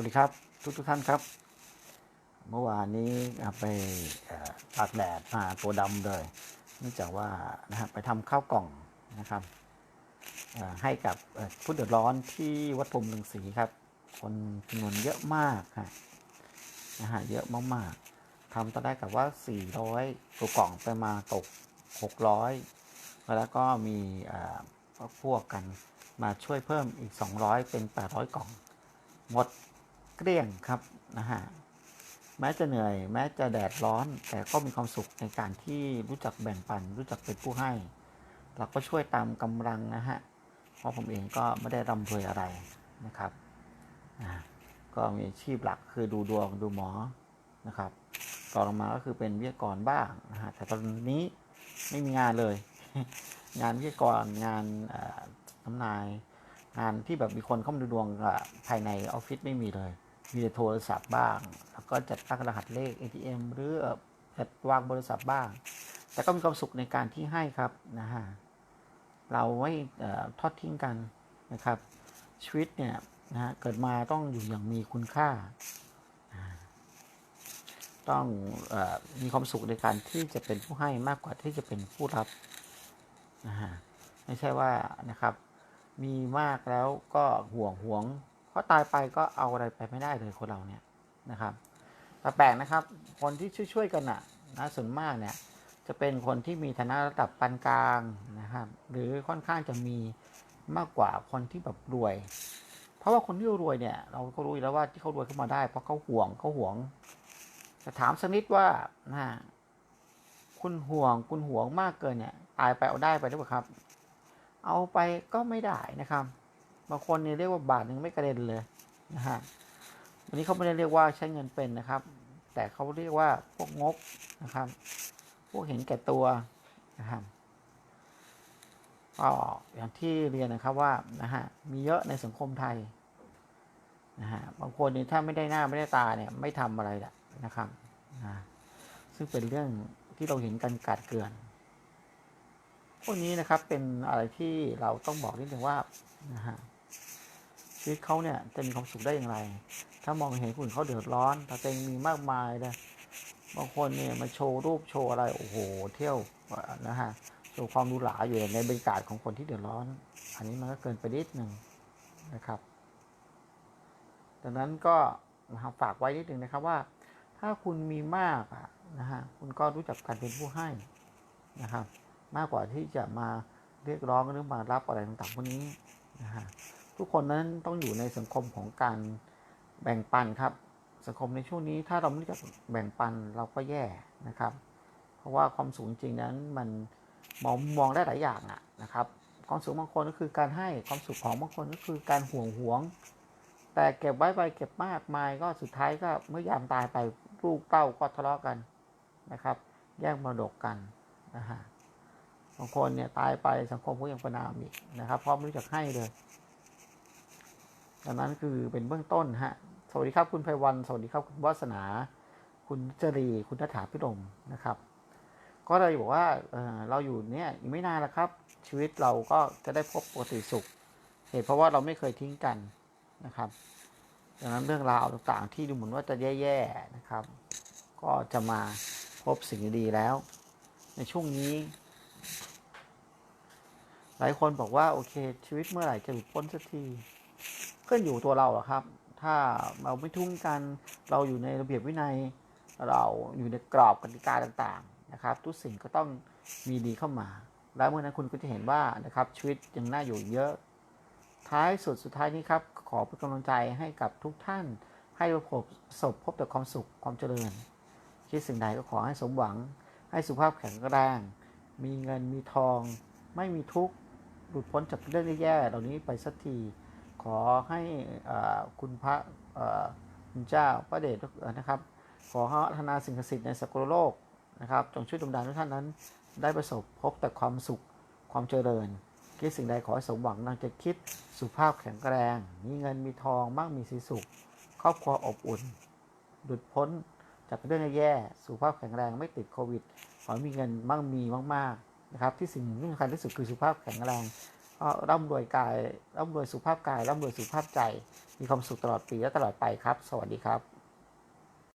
วัสดีครับทุกทุกท่านครับ เมื่อวานนี้ไปตากแดดมาตัวดำเลยเนื่องจากว่านะฮะไปทำข้าวกล่องนะครับให้กับผู้เดือดร้อนที่วัดพรมลึงศรีครับ คนจำนวนเยอะมากฮะนะฮะเยอะมากๆทำตอนแรกกับว่า 400ตัวกล่องไปมาตก 600 แล้วก็มีพวกกันมาช่วยเพิ่มอีก 200 เป็น 800 กล่องหมด เกลี้ยงครับนะฮะแม้จะเหนื่อย แม้จะแดดร้อน แต่ก็มีความสุขในการที่รู้จักแบ่งปัน รู้จักเป็นผู้ให้ เราก็ช่วยตามกำลังนะฮะเพราะผมเองก็ไม่ได้ร่ำรวยอะไรนะครับก็มีอาชีพหลักคือดูดวงดูหมอนะครับต่อลงมาก็คือเป็นวิทยากรบ้างนะฮะแต่ตอนนี้ไม่มีงานเลย งานวิทยากรงานทำนาย งานที่แบบมีคนเข้ามาดูดวงภายในออฟฟิศไม่มีเลย มีโทรศัพท์บ้าง แล้วก็จัดตั้งรหัสเลข ATM หรือจัดวางบริษัทบ้าง แต่ก็มีความสุขในการที่ให้ครับนะฮะเราไม่ทอดทิ้งกันนะครับ ชีวิตเนี่ยนะฮะเกิดมาต้องอยู่อย่างมีคุณค่า ต้องอมีความสุขในการที่จะเป็นผู้ให้มากกว่าที่จะเป็นผู้รับนะฮะไม่ใช่ว่านะครับ มีมากแล้วก็ห่วงห่วง เพราะตายไปก็เอาอะไรไปไม่ได้เลยคนเราเนี่ยนะครับแต่แปลกนะครับ คนที่ช่วยๆกันน่ะนะส่วนมากเนี่ยจะเป็นคนที่มีฐานะระดับปานกลางนะครับ หรือค่อนข้างจะมีมากกว่าคนที่แบบรวย เพราะว่าคนที่รวยเนี่ย เราก็รู้อยู่แล้วว่าที่เขารวยขึ้นมาได้ เพราะเขาห่วงเขาห่วงจะถามสักนิดว่านะคุณห่วงคุณห่วงมากเกินเนี่ยตายไปเอาได้ไปหรือเปล่าครับ เอาไปก็ไม่ได้นะครับ บางคนเนี่ยเรียกว่าบาทหนึ่งไม่กระเด็นเลยนะฮะวันนี้เขาไม่ได้เรียกว่าใช้เงินเป็นนะครับ แต่เขาเรียกว่าพวกงกนะครับ พวกเห็นแก่ตัวนะครับก็อย่างที่เรียนนะครับว่านะฮะมีเยอะในสังคมไทยนะฮะบางคนนี่ถ้าไม่ได้หน้าไม่ได้ตาเนี่ยไม่ทำอะไรละนะครับนะซึ่งเป็นเรื่องที่เราเห็นกันกาดเกลื่อนพวกนี้นะครับเป็นอะไรที่เราต้องบอกนิดนึงว่านะฮะ ชีวิตเขาเนี่ยจะมีความสุขได้อย่างไร ถ้ามองเห็นคนอื่นเขาเดือดร้อนต่ตัวเองมีมากมายเลยบางคนเนี่ยมาโชว์รูปโชว์อะไรโอ้โห เที่ยวนะฮะโชว์ความหรูหราอยู่ในบรรยากาศของคนที่เดือดร้อน อันนี้มันก็เกินไปนิดหนึ่งนะครับดังนั้นก็ฝากไว้นิดหนึ่งนะครับว่า ถ้าคุณมีมากนะฮะคุณก็รู้จักการเป็นผู้ให้นะครับ มากกว่าที่จะมาเรียกร้องหรือมารับอะไรต่างๆพวกนี้นะฮะ ทุกคนนั้นต้องอยู่ในสังคมของการแบ่งปันครับ สังคมในช่วงนี้ถ้าเราไม่รู้จักแบ่งปันเราก็แย่นะครับ เพราะว่าความสูงจริงนั้นมันมองมองได้หลายอย่างอะนะครับ ความสุขบางคนก็คือการให้ความสุขของบางคนก็คือการห่วงห่วง แต่เก็บไว้ไปเก็บมากมายก็สุดท้ายก็เมื่อยามตายไปลูกเต้าก็ทะเลาะกันนะครับ แย่งมรดกกันนะฮะบางคนเนี่ยตายไปสังคมก็ยังประนามอีกนะครับเพราะไม่รู้จักให้เลย ดังนั้นคือเป็นเบื้องต้นฮะ สวัสดีครับคุณไพวัน สวัสดีครับคุณวัสนา คุณจรี คุณนัฐาพิรมนะครับ ก็เลยบอกว่าเเราอยู่เนี่ยอีกไม่นานแล้วครับ ชีวิตเราก็จะได้พบปกติสุข เหตุเพราะว่าเราไม่เคยทิ้งกันนะครับดังนั้นเรื่องราวต่างๆ ที่ดูเหมือนว่าจะแย่ๆนะครับ ก็จะมาพบสิ่งดีๆแล้ว ในช่วงนี้ หลายคนบอกว่าโอเค ชีวิตเมื่อไหร่จะหลุดพ้นสักที ขึ้นอยู่ตัวเราอะครับ ถ้าเราไม่ทุ่งกันเราอยู่ในระเบียบวินัย เราอยู่ในกรอบกติกาต่างๆนะครับ ทุกสิ่งก็ต้องมีดีเข้ามา แล้วเมื่อนั้นคุณก็จะเห็นว่านะครับชีวิตยังน่าอยู่เยอะ ท้ายสุดสุดท้ายนี้ครับ ขอเป็นกำลังใจให้กับทุกท่าน ให้ประสบประสบพบแต่ความสุขความเจริญคิดสิ่งใดก็ขอให้สมหวัง ให้สุขภาพแข็งแรงมีเงินมีทอง ไม่มีทุกข์หลุดพ้นจากเรื่องแย่ๆเหล่านี้ไปสักที ขอให้คุณพระคุณเจ้าพระเดชนะครับ ขอให้พัฒนาสิ่งศักดิ์สิทธิ์ในสกลโลกนะครับจงช่วยดลดาลทุกท่านนั้น ได้ประสบพบแต่ความสุขความเจริญคิดสิ่งใดขอให้สมหวังดังจะคิดสุภาพแข็งแรง มีเงินมีทองมั่งมีสีสุข ครอบครัวอบอุ่น หลุดพ้นจากเรื่องแย่ๆสุขภาพแข็งแรงไม่ติดโควิด ขอให้มีเงินมั่งมีมากๆนะครับที่สิ่งที่สำคัญที่สุดคือสุขภาพแข็งแรง ร่ำรวยกายร่ำรวยสุขภาพกายร่ำรวยสุขภาพใจ มีความสุขตลอดปีและตลอดไปครับ สวัสดีครับ